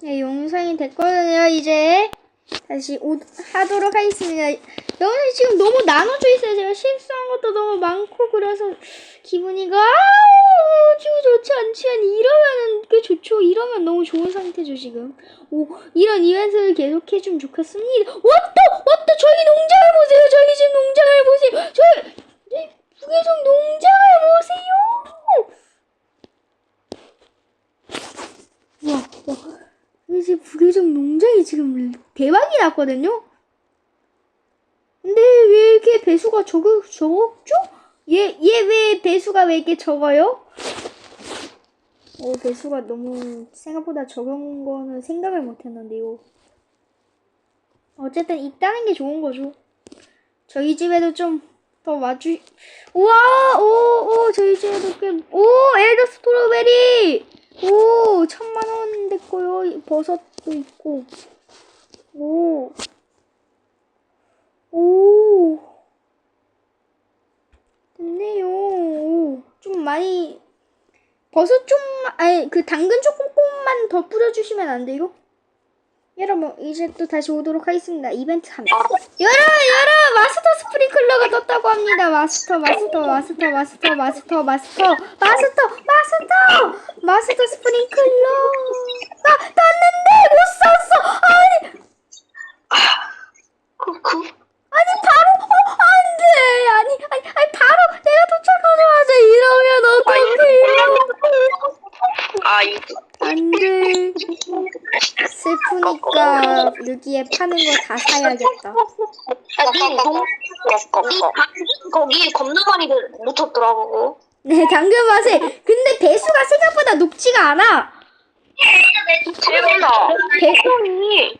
네, 영상이 됐거든요, 이제. 다시 오, 하도록 하겠습니다. 영상이 지금 너무 나눠져 있어요. 제가 실수한 것도 너무 많고, 그래서 기분이가, 아우, 지금 좋지 않지만, 이러면은 꽤 좋죠. 이러면 너무 좋은 상태죠, 지금. 오, 이런 이벤트를 계속 해주면 좋겠습니다. 왔다! 왔다! 저희 농장을 보세요! 저희 집 농장을 보세요! 저희, 네, 부계정 농장을 보세요! 와, 와. 이제 부계정 농장이 지금 대박이 났거든요? 근데 왜 이렇게 배수가 적, 적죠? 얘, 얘 왜 배수가 왜 이렇게 적어요? 어, 배수가 너무 생각보다 적은 거는 생각을 못 했는데요. 어쨌든 있다는 게 좋은 거죠. 저희 집에도 좀 더 와주, 우와! 오, 오, 저희 집에도 꽤, 오! 엘더 스트로베리! 오! 천만 원 됐고요. 버섯도 있고. 오. 오. 됐네요. 오. 좀 많이, 버섯 좀, 아니, 그 당근 조금만 더 뿌려 주시면 안 돼요? 여러분, 이제 또 다시 오도록 하겠습니다. 이벤트 하면. 여러분, 여러분, 마스터 스프링클러가 떴다고 합니다. 마스터, 마스터, 마스터, 마스터, 마스터, 마스터, 마스터, 마스터, 마스터 스프링클러. 나, 떴는데 못 샀어. 아니, 그, 그, 아니, 바로, 어, 안 돼. 아니, 아니, 아니, 바로 내가 도착하자마자 이러면 어떡해요. 아, 이거. 안 돼. 슬프니까 여기에 파는 거 다 사야겠다. 거기에 겁나 많이 묻혔더라고. 네, 당근 맛에. 근데 배수가 생각보다 높지가 않아. 재현아, 배송이.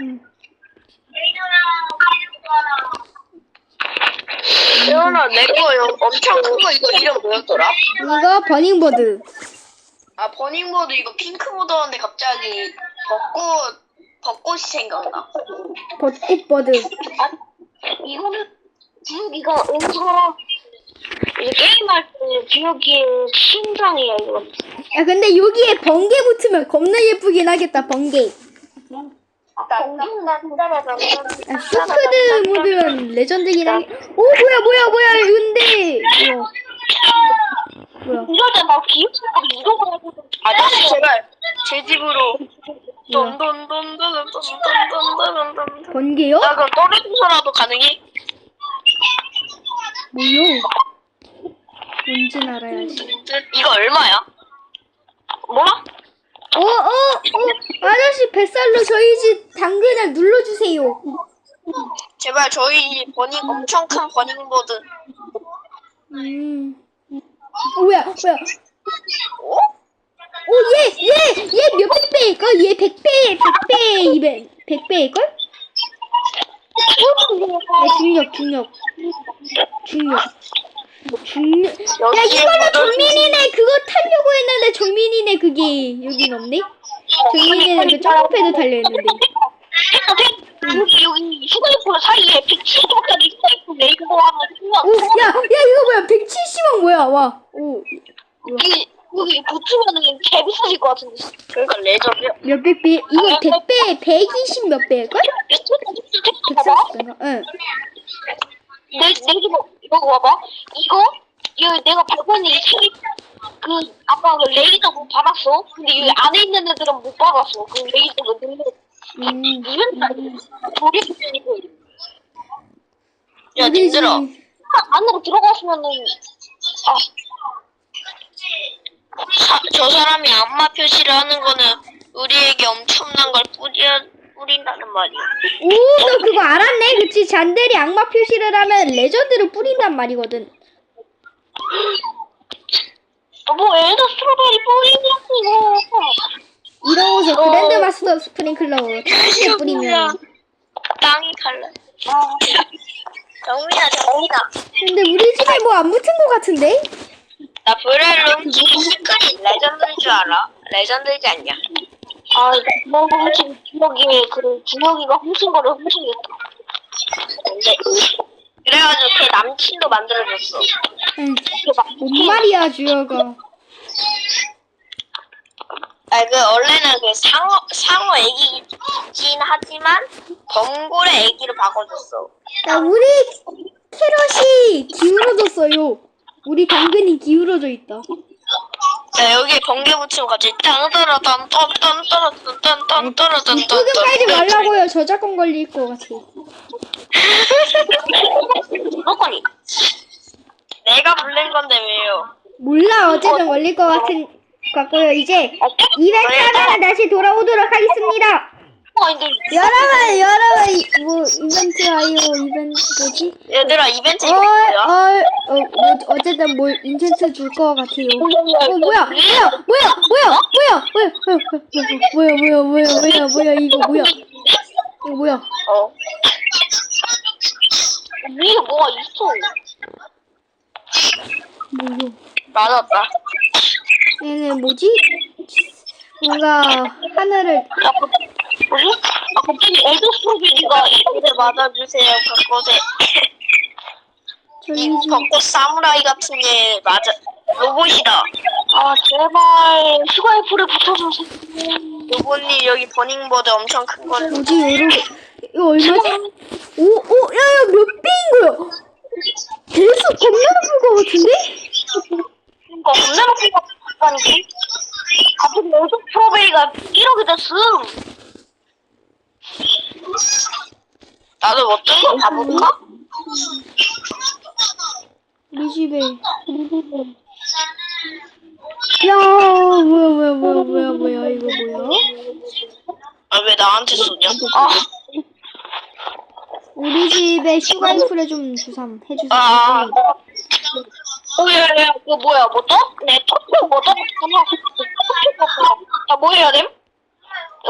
음. 재현아, 내 거 엄청 큰 거 이거 이름 뭐였더라? 이거 버닝보드. 아, 버닝보드 이거 핑크 묻었는데 갑자기 벚꽃, 벚꽃이 생각나. 벚꽃보드. 이거는 지우기가 은서랑 이제 게임할 때 지우기의 심장이야, 이거. 야, 근데 여기에 번개 붙으면 겁나 예쁘긴 하겠다, 번개. 야, 슈크드 모드는 레전드긴 하겠 오, 뭐야, 뭐야, 뭐야, 근데. 뭐야. 뭐야. 이거는 막 이동을 하고 아저씨 제발 제 집으로 뭐야. 돈돈돈돈돈돈돈돈돈 번개요? 나 그럼 떨어져서라도 가능해? 뭐요? 뭔진 알아야지. 이거 얼마야? 뭐야? 어, 어, 어, 아저씨 뱃살로 저희 집 당근을 눌러주세요. 제발 저희 버닝 엄청 큰 버닝보드 음. 어, 뭐야, 뭐야. 어? 오, 얘, 얘, 얘 몇백 배일걸? 얘 백배, 백배, 이벤, 백배일걸? 야, 중력, 중력. 중력. 중력. 야, 이거는 정민이네. 그거 타려고 했는데 정민이네, 그게. 여긴 없네? 정민이는 그 점프패드 달려 있는데. 여기 여기 휴대폰 사이에 170원짜리 휴대폰 레이거 하면 오, 야, 야, 이거 뭐야. 170원 뭐야, 와. 오, 여기 여기 붙으면은 개 비싸질 것 같은데 그러니까 레저야 몇백 배? 이거 100배, 120 몇 배일걸? 봐봐 140배인가? 응. 내, 내 이거, 이거 봐봐. 이거, 이거 내가 발견한 이 책이, 그, 아까 그 레이저 못 받았어. 근데 여기 안에 있는 애들은 못 받았어. 그 레이저 그 눈에, 음. 이벤트, 조립이고. 야? 님들아. 안으로 들어가시면은, 아. 사, 저 사람이 악마 표시를 하는 거는 우리에게 엄청난 걸 뿌려, 뿌린다는 말이야. 오, 너 그거 알았네? 그치? 잔들이 악마 표시를 하면 레전드를 뿌린단 말이거든. 뭐, 애도 스트로베리 뿌리냐고. 이러고서 그랜드 마스터 스프링클러 땅에 뿌리면. 땅이 갈라. 정민아, 정민아. 근데 우리 집에 뭐 안 붙은 것 같은데? 나 브렐룸 지금 시크릿 레전드인 줄 알아? 레전드이지 않냐? 아, 뭐 훔친 주먹이 그 주먹이가 훔친 거를 훔치겠다. 근데 그래가지고 걔 남친도 만들어줬어. 응. 걔막뭔 말이야, 주여가. 아니 그 원래는 그 상어 상어 애기긴 하지만 범고래 애기로 바꿔줬어. 야, 우리 캐럿이 기울어졌어요. 우리 당근이 기울어져 있다. 자 여기 번개 붙이면 갑자기 땅따라딴 딴딴따라딴 딴따라딴 이쪽에 빨지 말라고요. 저작권 걸릴 것 같아. 목걸이. 내가 부른 건데 왜요? 몰라, 어쨌든 걸릴 것 같은 같고요. 이제 이벤트 하다가 다시 돌아오도록 하겠습니다. 어, 여러분, 여러분, 이- 뭐 이벤트 아이오 이벤트 뭐지? 얘들아 이벤트 어, 이거 뭐야? 어, 어, 뭐, 어쨌든 뭐 인챈트 줄것 같아요. 어, 뭐야, 뭐야, 뭐야, 뭐야, 뭐야, 뭐야, 뭐야, 뭐야, 뭐야, 뭐야, 뭐야, 뭐야, 이거 뭐야? 이거 뭐야? 어. 위에 뭐가 있어? 뭐야? 맞았다. 얘는 뭐지? 뭔가 하늘을 야, 그- 뭐지? 아, 갑자기 엘더스로비가 이렇게 맞아주세요. 벚꽃에. 저기 이좀 벚꽃 사무라이 같은 게 맞아. 로봇이다. 아, 제발. 휴가이프를 붙여주세요. 로봇님, 여기 버닝보드 엄청 큰 거를. 뭐지 여러분 이거 얼마지? 오, 오, 야 야 몇 배인 거야? 대수 겁나 높을 것 같은데? 그러니까 겁나 높은 거 같다 니까. 갑자기 엘더 스트로베리가 1억이 됐음. 나도 어떤 거 봐볼까? 우리 집에 야 뭐야 뭐야 뭐야 뭐야 뭐야 이거 뭐야? 아, 왜 나한테 쏘냐? 아, 우리 집에 슈가이프를 좀 주삼 해주세요. 아. 어, 야, 야, 그거 뭐야, 뭐 떠? 내 토표 뭐 떠? 야, 뭐 해야 됨? 야,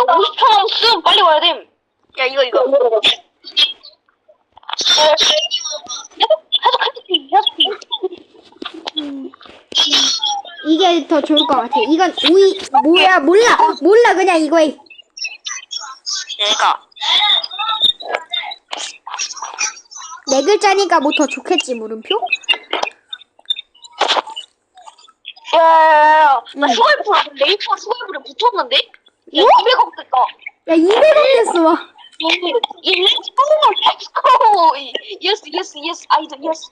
50초 남았음, 빨리 와야 됨. 야, 이거, 이거. 계속, 해줄게. 음, 이게 더 좋을 것 같아. 이건 오이 뭐야 몰라 몰라 그냥 이거 해. 얘가. 네 글자니까 뭐 더 좋겠지 물음표? 야, 야, 야, 나 슈가이프랑 레이프랑 슈가이프를 붙였는데? 야, 어? 200억 됐다. 야 200원 됐어 고! 렛츠 고! 예스, 예스, 예스, 아이들, 예스.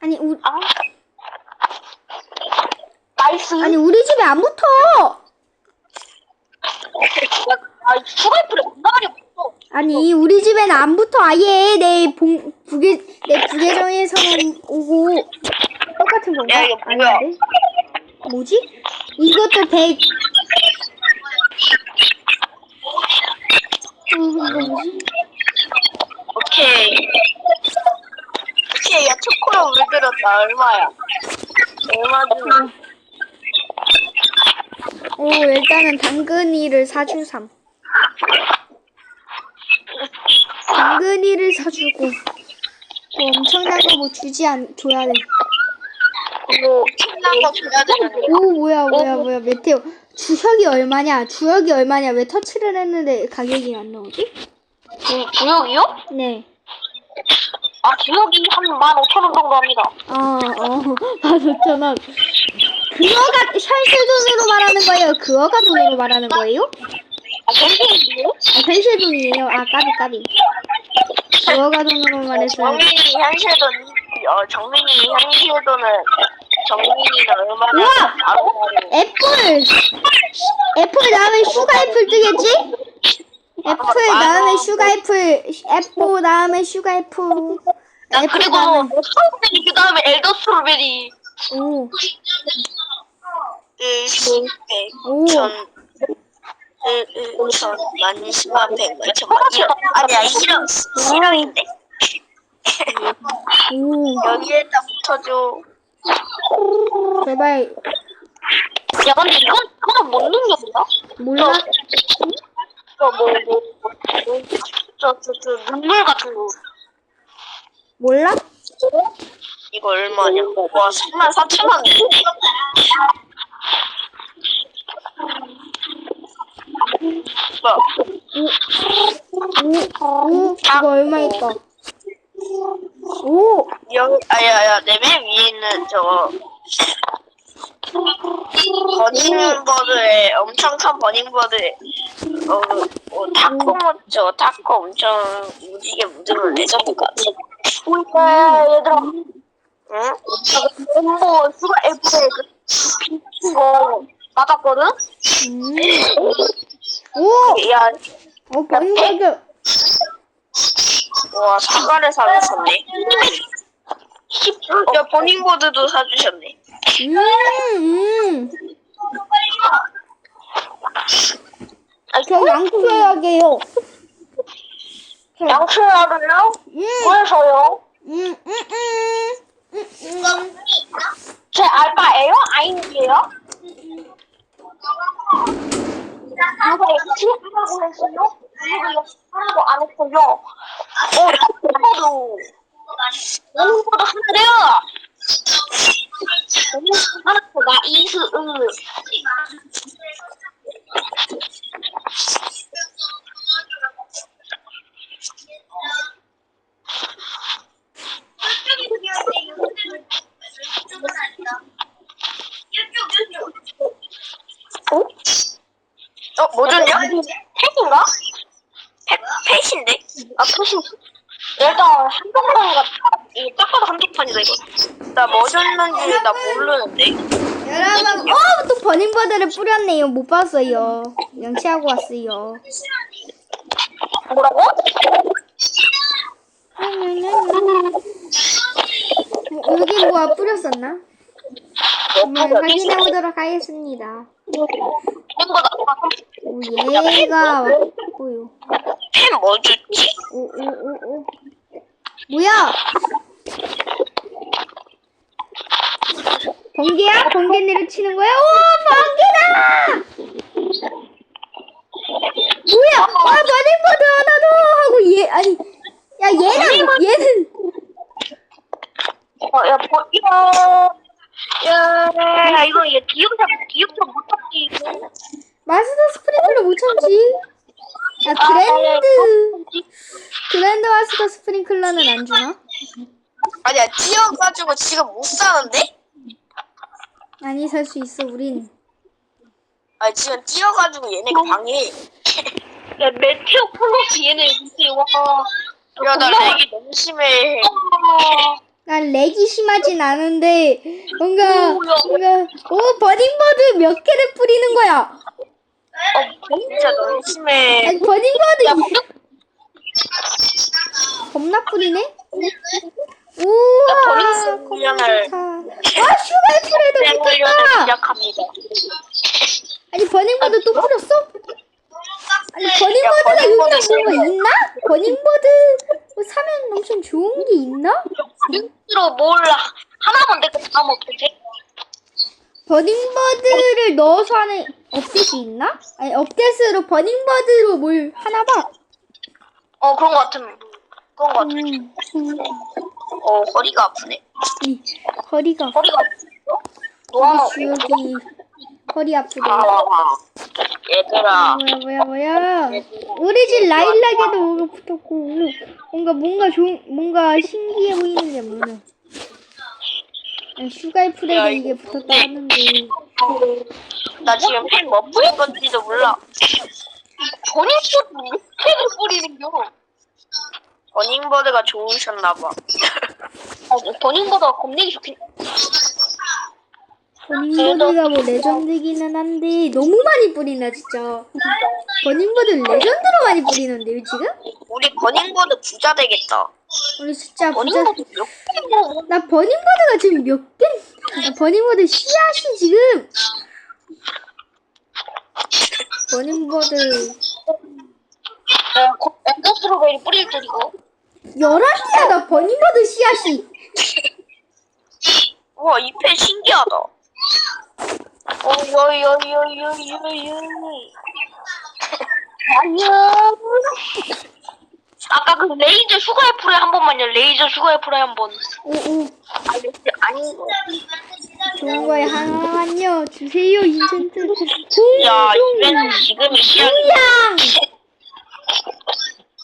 아니 우, 아. 나이스. 아니 우리 집에 안 붙어. 야, 아, 슈가이프를 겁나 많이 붙어. 아니 우리 집에는 안 붙어 아예 내 봉, 부계 내 부계정에서는 오고 똑같은 건가? 야, 이거 뭐야? 아닌데? 뭐지? 이것도 100 어, 이거 뭐지? 오케이. 오케이, 야, 초코로 물 들었다. 얼마야? 얼마 주나? 오 일단은 당근이를 사주삼 당근이를 사주고 뭐 엄청난 거 뭐 주지 않 줘야 돼. 뭐, 신난 거 줘야 되는데. 오 뭐야 뭐야 뭐야 메테오 주혁이 얼마냐? 주혁이 얼마냐? 왜 터치를 했는데 가격이 안 나오지? 주, 주역이요? 네. 아, 주역이 한 15,000원 정도 합니다. 아, 어, 맞았잖아. 그거가 현실 돈으로 말하는 거예요? 그거가 돈으로 말하는 거예요? 아, 현실이요? 아, 현실 돈이에요. 아, 까비, 까비. 그거가 돈으로 말했어요. 정민이 현실 돈, 어, 정민이 현실 돈은, 정민이는 얼마나 우와! 애플! 애플 다음에 슈가 애플 뜨겠지? 애플 다음에 슈가 애플, 애플 다음에 슈가 애플. 나 애플 그리고 다음에, 스트로베리 그 다음에 엘더 스트로베리. 오, 일십백 오. 천 일천 만 십만 백 만 천만 이런 아니야 이런 실화인데. 오, 여기에다 붙여줘 제발, 야 근데 이건 이거는 못 능력이야? 몰라? 저뭐뭐 저 저 저 눈물 같은 거 몰라? 이거 얼마냐? 와 3만 4천 원 뭐야? 오, 오, 이거 얼마일까? 오, 여기 아야야 내 맨 위에 있는 저거 버닝버드에 엄청 큰 버닝버드에 어, 어 타코 묻죠 타코 엄청 무지개 묻으면 레전드 같아 우리가 얘들아 응? 엠버 수가 F에 그거 맞았거든? 음. 오! 야, 어, 버닝버드. 와 사과를 사주셨네 야 버닝버드도 사주셨네 음, 음. 저 양초약이에요. 저, 양초야를요? 음, 왜서요? 음, 음, 음. 음, 음. 제 알바예요? 아인이에요? 누가 역시 하라고 했어요? 역시 하라고 안 했어요? 어, 저도 오늘보다 하늘이야. 오늘 하늘보다 이수 응. 어? 어? 뭐 줬냐? 팩인가? 펫, 펫인데? 아, 표시. 일단 한동판이가 이딱 봐도 한동판이다 이거. 나 뭐 줬는지 나 모르는데 여러분, 어, 또 버닝버드를 뿌렸네요. 못 봤어요. 양치하고 왔어요. 뭐라고? 뭐, 여기 뭐가 뿌렸었나? 한번 뭐 확인해 보도록 하겠습니다. 오, 얘가 왔고요. 펫뭐 줬지? 오, 오, 오, 오. 뭐야? 번개야? 번개 내려치는 거야? 오, 번개다! 뭐야? 아, 버닝버드 하나 더! 하고 얘, 아니, 야, 얘는, 얘는, 어, 야, 뭐, 야, 야, 야, 이거 얘 기억자, 기억자 못 찾지. 이거. 마스터 스프링클러 못 참지? 야, 그랜드, 그랜드 마스터 스프링클러는 안 주나? 아니야 찌어가지고 지금 못 사는데? 아니, 살 수 있어, 우린. 아 지금 찌어가지고 얘네가 방해 야, 메테오 플러스 얘네 와. 야나 렉이 너무 심해 난 렉이 심하진 않은데 뭔가 뭔가 오 버닝버드 몇 개를 뿌리는 거야? 어 진짜 너무 심해 아니 버닝버드 겁나 뿌리네? 우와 겁나 훈련을-. 와 슈가이프레도 훈련을 붙었다. 시작합니다 아니 버닝버드 또 뿌렸어? 아니 버닝버드가 버닝버드 여기 뭔가 있나? 버닝버드 뭐 사면 엄청 좋은 게 있나? 스스로 몰라. 하나만 내고 다음 어떻게? 버닝버드를 넣어서 하는 업데이트 있나? 아니 업데이트로 버닝버드로 뭘 하나 봐. 어, 그런 거 같은. 그런 거 같아. 음, 어 허리가 아프네 이 허리가 허리가 아프어 노아마 우리 주혁이 허리 아프대. 아 얘들아 뭐야 뭐야 뭐야. 우리 집 라일락에도 뭐가 붙었고 뭔가 뭔가 좋은 뭔가 신기해 보이는 게 뭐냐. 아니, 슈가이프레도 이게 붙었다 하는데 나 지금 펜뭐 뿌린 건지도 몰라 버닝버드 팩을 뿌리는 겨. 버닝버드가 좋으셨나봐 아, 버닝버드가 겁내기 좋긴. 버닝버드가 뭐 레전드기는 한데 너무 많이 뿌린다 진짜. 버닝버드 레전드로 많이 뿌리는데요 지금? 우리 버닝버드 부자 되겠다 우리 진짜 부자. 버닝버드 몇 개고. 나 버닝버드가 지금 몇 개? 나 버닝버드 씨앗이 지금 버닝버드 야, 곧 엔더 스트로베리 뿌릴 듯 이거. 11개야 나 버닝버드 씨앗이 우와 이 펜 신기하다 어여여여여여여. 안녕. 아까 그 레이저 슈가 애플에 한 번만요. 레이저 슈가 애플에 한 번. 오오 아니, 아니. 좋은 거에 하나만요 주세요 인챈트 야 지금이 시작이야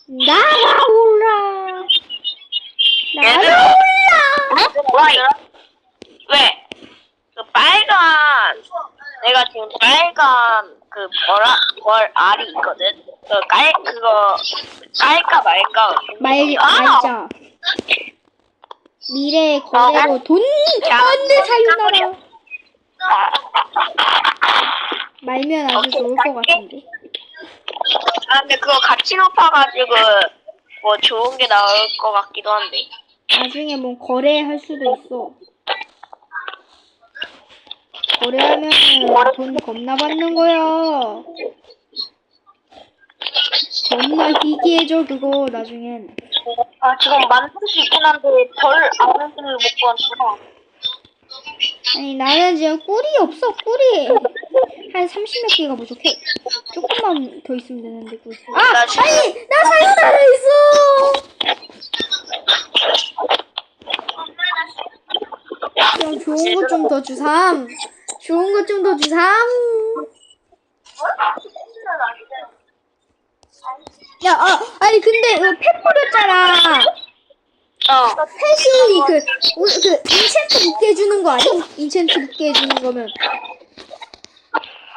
그냥 날아올라 얘들아 날아올라 응? 뭐야 왜? 그 빨간 내가 지금 빨간 그 벌아 벌 알이 있거든. 그 깔 그거 깔까 말까. 말 아! 말자. 미래 거래로 돈 안돼 자유나라. 말면 아주 좋을 것 같은데. 아 근데 그거 같이 높아가지고 뭐 좋은 게 나올 것 같기도 한데. 나중에 뭐 거래할 수도 있어. 거래하면 돈 겁나 받는 거야. 겁나 희귀해져 그거 나중엔. 아 지금 만들 수 있긴 한데 벌 아무를 못 구하니까. 아니 나는 지금 꿀이 없어 꿀이 한 30몇 개가 부족해. 조금만 더 있으면 되는데 꿀. 아 아니 나 사유나라 있어. 야 좋은 거좀더 주삼. 좋은 거좀더 주삼. 야, 아, 아니 근데 이거 펫 뿌렸잖아. 어. 펫이 그, 우- 그 인챈트 붙게 해주는 거 아니야? 인챈트 붙게 해주는 거면.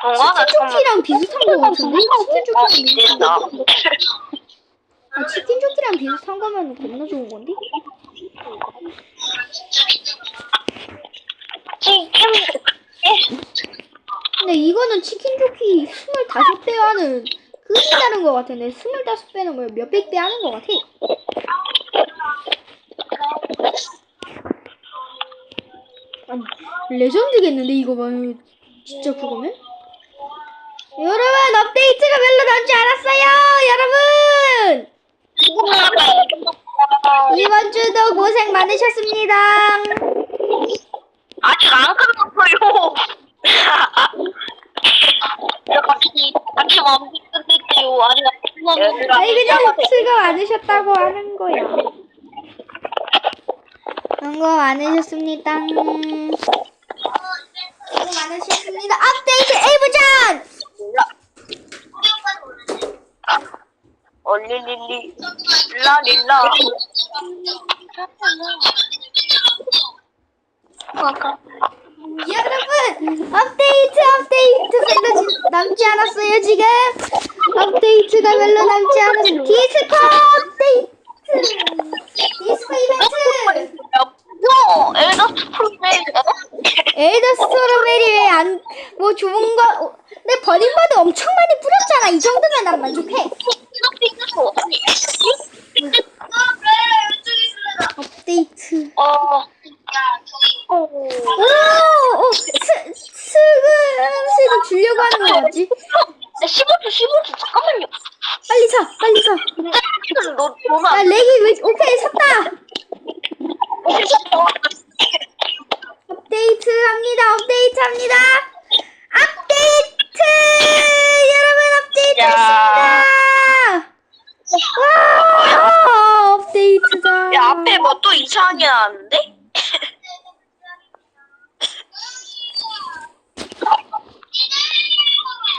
치킨 조끼랑 비슷한 거 같은데? 치킨 어, 조끼랑 비슷한 된다. 거. 아, 치킨 조끼랑 비슷한 거면 겁나 좋은 건데? 근데 이거는 치킨 조끼 25배 하는 급이 다른 것 같은데 25배는 뭐 몇백 배 하는 것 같아. 아니 레전드겠는데 이거 봐 진짜 그거면? 여러분 업데이트가 별로 남지 않았어요 여러분 이번 주도 고생 많으셨습니다. 아직 안 끝났어요. 같이 같이 마무리 끝낼게요. 아직 안 끝났는데. 아니 그냥 수고 많으셨다고 하는 거야 수고 많으셨습니다. 수고 많으셨습니다. 업데이트 1부전 얼릴릴리. 릴라릴라. 여러분 업데이트 업데이트 별로 지- 남지 않았어요 지금? 업데이트가 별로 남지 않았어요. 디스코 업데이트! 디스코 이벤트! 야, 엘더 스프링 엘더 스토로베리 왜안뭐 좋은 거 어, 근데 버림바드 엄청 많이 뿌렸잖아. 이 정도면 난 만족해 업데이트 어. 오, 오, 스, 스그, 스그 주려고 하는 거 맞지? 15초 15초 잠깐만요. 빨리 사, 빨리 사. 너 렉이 왜, 오케이, 샀다. 업데이트 합니다, 업데이트 합니다. 업데이트! 여러분, 업데이트 야. 했습니다. 와, 업데이트다. 야, 앞에 뭐 또 이상한 게 나왔는데?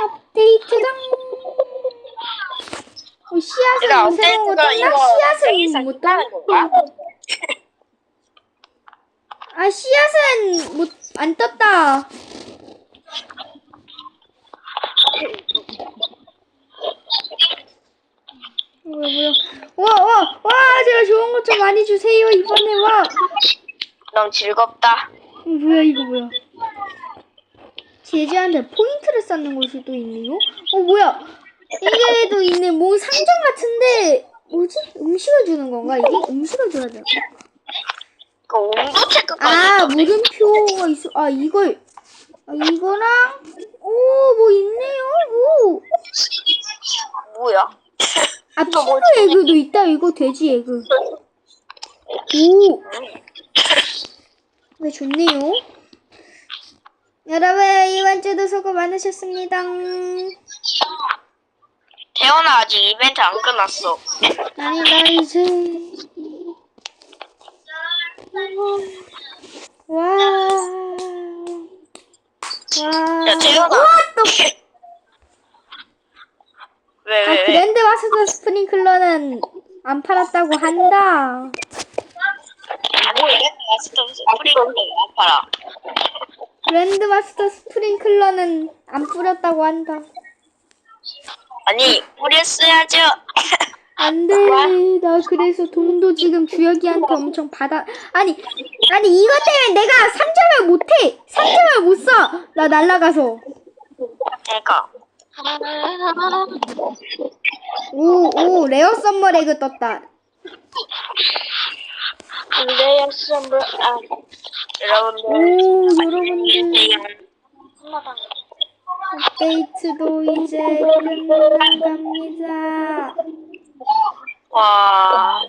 업데이트당. 어, 업데이트가 떴나? 이거 씨앗은 못? 하는 건가? 아 씨앗은 못 안 떴다. 뭐야 뭐야 와와와 제가 좋은 것 좀 많이 주세요 이번에 와 너무 즐겁다. 어, 뭐야 이거 뭐야 제주한테 포인트를 쌓는 곳이 또 있네요 어 뭐야 이게도 있네 뭐 상점 같은데 뭐지 음식을 주는 건가 이게 음식을 줘야 되나 그 온도 체크까지. 아 있던데. 물음표가 있어 아 이걸 아, 이거랑 오 뭐 있네요 오. 뭐야? 아 피부 에그도 있다 이거 돼지 에그 오. 네 좋네요 여러분 이번 주도 수고 많으셨습니다 태연아 아직 이벤트 안 끝났어. 아니 나 이제 와. 와. 야, 재현아. 우와, 또 왜, 아, 왜, 왜? 그랜드 와스드 스프링클러는 안 팔았다고 한다. 뭐 이랬다. 스톱 스프링 안 팔아. 랜드 마스터 스프링클러는 안 뿌렸다고 한다. 아니 뿌렸어야죠. 안 돼. 나 그래서 돈도 지금 주혁이한테 엄청 받아. 아니, 아니, 이것 때문에 내가 3점을 못 해. 3점을 못 써. 나 날라가서. 그러니까 오, 오, 레어 썸머 레그 떴다. 근데 선물 아 여러분들 오, 여러분들. 일대영 업데이트도 이제 끝나갑니다. 와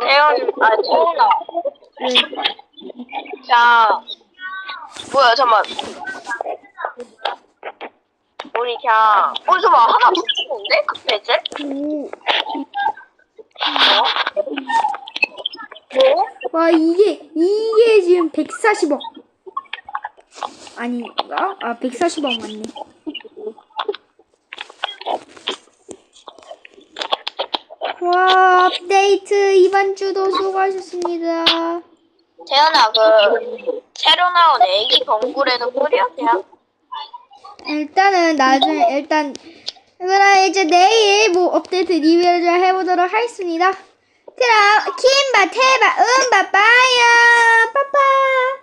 태연 아 태연아 왜? 자 뭐야 잠만 우리 그냥 어 잠만 하나 더 찍는데 그 배제? 오. 뭐? 와, 이게, 이게 지금 140억. 아, 140억 맞네. 와, 업데이트 이번 주도 수고하셨습니다. 태연아 그 새로 나온 애기 범구레도 뿌려 그냥 일단은 나중에 일단 그럼 이제 내일 뭐 업데이트 리뷰를 해보도록 하겠습니다. 그럼 킴바 테바 음바 빠이요 빠빠.